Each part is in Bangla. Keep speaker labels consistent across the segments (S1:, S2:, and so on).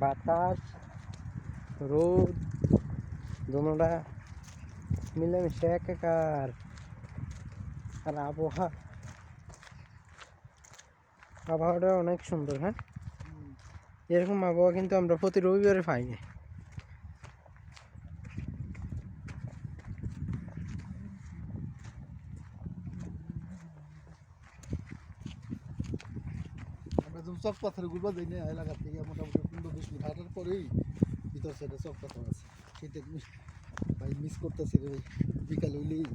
S1: বাতাস রোদ দোনোটা মিলেমিশে একাকার আর আবহাওয়া আবহাওয়াটা অনেক সুন্দর হ্যাঁ এরকম আবহাওয়া কিন্তু আমরা প্রতি রবিবারে পাই না
S2: চক পাথরে ঘুরবা যাই না এলাকার থেকে মোটামুটি পনেরো বিশ মিনিট হাঁটার পরেই ভিতর সাইডে চক পাথর আছে। সেটা ভাই মিস করতেছি রে বিকাল হইলেই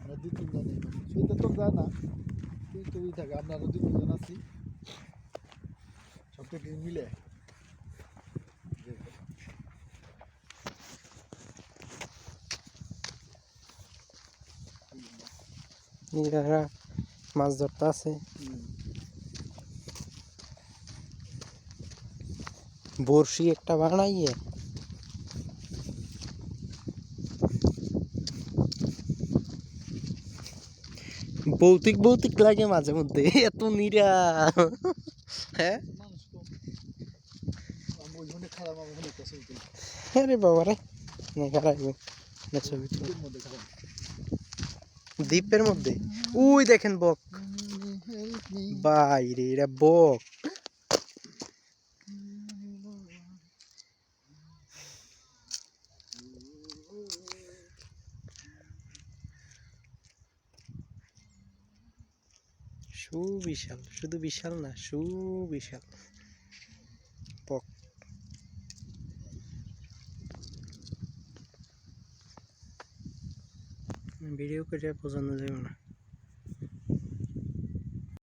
S2: আমরা দুই তিনজন সেইটা তো যায় না তুই তো ওই থাকে আপনারা দুই তিনজন আছি। সব থেকে মিলে।
S1: মাছ ধরতে আছে। বড়শি একটা বানাইয়ে। ভৌতিক ভৌতিক লাগে মাঝে মধ্যে এত নিরা। হ্যাঁ?
S2: মানুষ কম। আমি ওইখানে খারাপ আমার ওখানে একটা ছবি তুলি
S1: আরে বাবা রে না না ছবি
S2: মধ্যে
S1: দ্বীপের ওই দেখেন বক। বাইরে এরা বক। সুবিশাল শুধু বিশাল না সুবিশাল। পক ভিডিও করে বোঝানো যাবে না।